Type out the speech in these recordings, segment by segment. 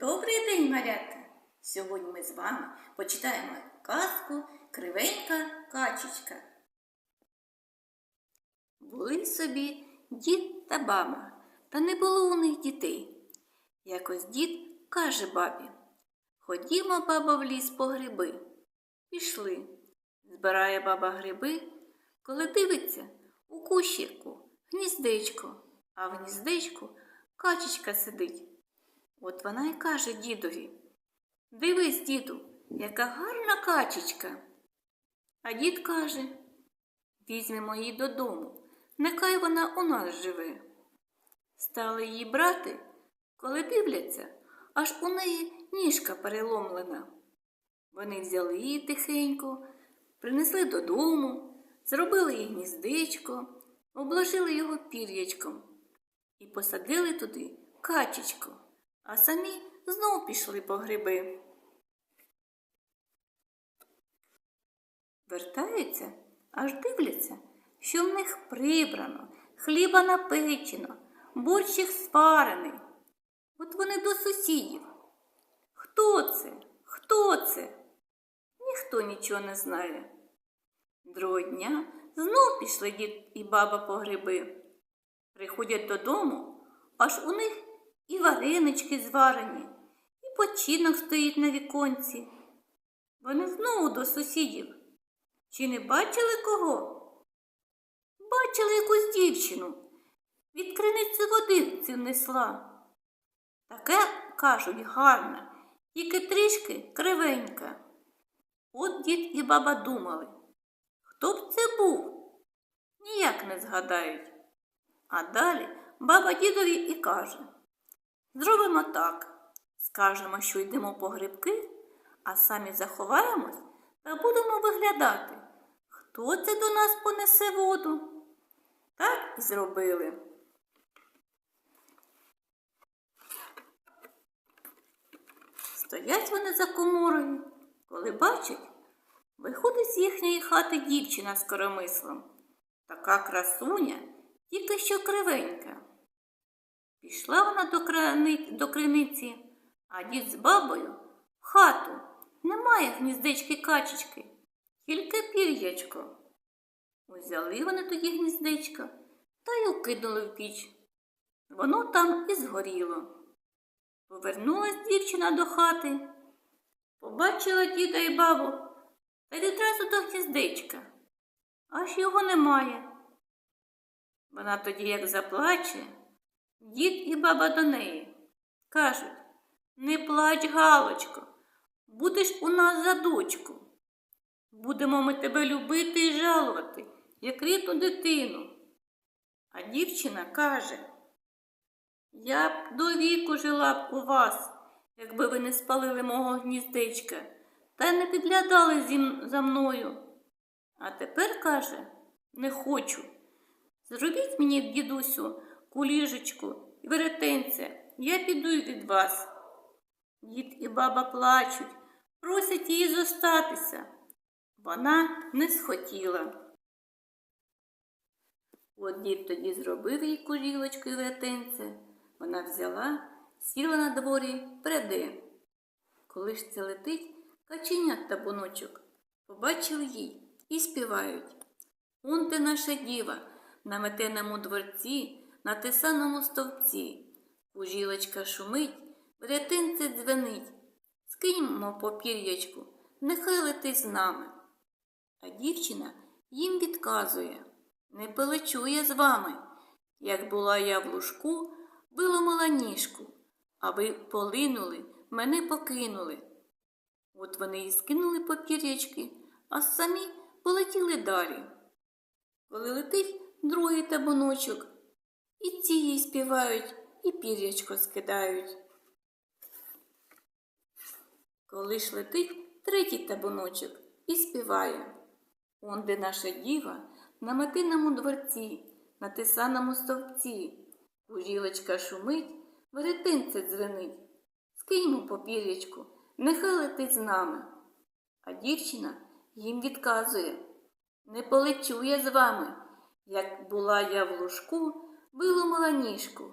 Добрий день, малята! Сьогодні ми з вами почитаємо казку Кривенька качечка. Були собі дід та баба, та не було у них дітей. Якось дід каже бабі Ходімо, баба, в ліс по гриби. Пішли. Збирає баба гриби, коли дивиться у кущику гніздечко, а в гніздечку качечка сидить. От вона й каже дідові Дивись, діду, яка гарна качечка. А дід каже Візьмемо її додому, нехай вона у нас живе. Стали її брати, коли дивляться, аж у неї ніжка переломлена. Вони взяли її тихенько, принесли додому, зробили їй гніздечко, обложили його пір'ячком і посадили туди качечку, а самі знов пішли по гриби. Вертаються, аж дивляться, що в них прибрано, хліба напечено, борщик спарений. От вони до сусідів. Хто це? Хто це? Ніхто нічого не знає. Другого дня знов пішли дід і баба по гриби. Приходять додому, аж у них і варенички зварені, і починок стоїть на віконці. Вони знову до сусідів. Чи не бачили кого? Бачили якусь дівчину. Від криниці води цю несла. Таке, кажуть, гарна, тільки трішки кривенька. От дід і баба думали, хто б це був? Ніяк не згадають. А далі баба дідові і каже Зробимо так. Скажемо, що йдемо по грибки, а самі заховаємось та будемо виглядати, хто це до нас понесе воду. Так і зробили. Стоять вони за коморою, коли бачать, виходить з їхньої хати дівчина з коромислом. Така красуня, тільки що кривенька. Пішла вона до, крани... до криниці, а дід з бабою в хату. Немає гніздечки качечки, тільки пір'ячко. Узяли вони тоді гніздечко та й укинули в піч. Воно там і згоріло. Повернулась дівчина до хати, побачила діда і бабу та й відразу до гніздечка. Аж його немає. Вона тоді, як заплаче, дід і баба до неї. Кажуть, не плач, Галочко, будеш у нас за дочку. Будемо ми тебе любити і жалувати, як рідну дитину. А дівчина каже, я б до віку жила б у вас, якби ви не спалили мого гніздечка та й не підглядали за мною. А тепер каже, не хочу. Зробіть мені, дідусю, куліжечку і веретенце, я піду від вас. Дід і баба плачуть, просять її зостатися. Вона не схотіла. От дід тоді зробив їй кулілочку і веретенце. Вона взяла, сіла на дворі, преде. Коли ж це летить, каченят та буночок побачили їй і співають. Он ти наша діва на метеному дворці, на тесаному стовпці. Кужілочка шумить, веретенце дзвенить. Скиньмо по пір'ячку, нехай летить з нами. А дівчина їм відказує не полечу я з вами. Як була я в лужку, виломила ніжку, а ви полинули, мене покинули. От вони і скинули папір'ячки, а самі полетіли далі. Коли летить другий табуночок, і ці їй співають, і пір'ячко скидають. Коли ж летить третій табуночок і співає. Он де наша діва на метиному дворці, на тисаному стовпці. Кужілочка шумить, веретинце дзвенить. Скиньмо попір'ячку, нехай летить з нами. А дівчина їм відказує Не полечу я з вами. Як була я в лужку, виломила ніжку,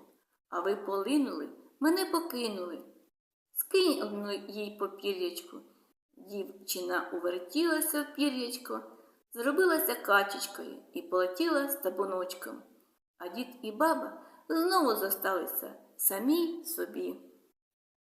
а ви полинули, мене покинули. скинь одну їй по пір'ячку. Дівчина увертілася в пір'ячко, зробилася качечкою і полетіла з табуночком. А дід і баба знову зосталися самі собі.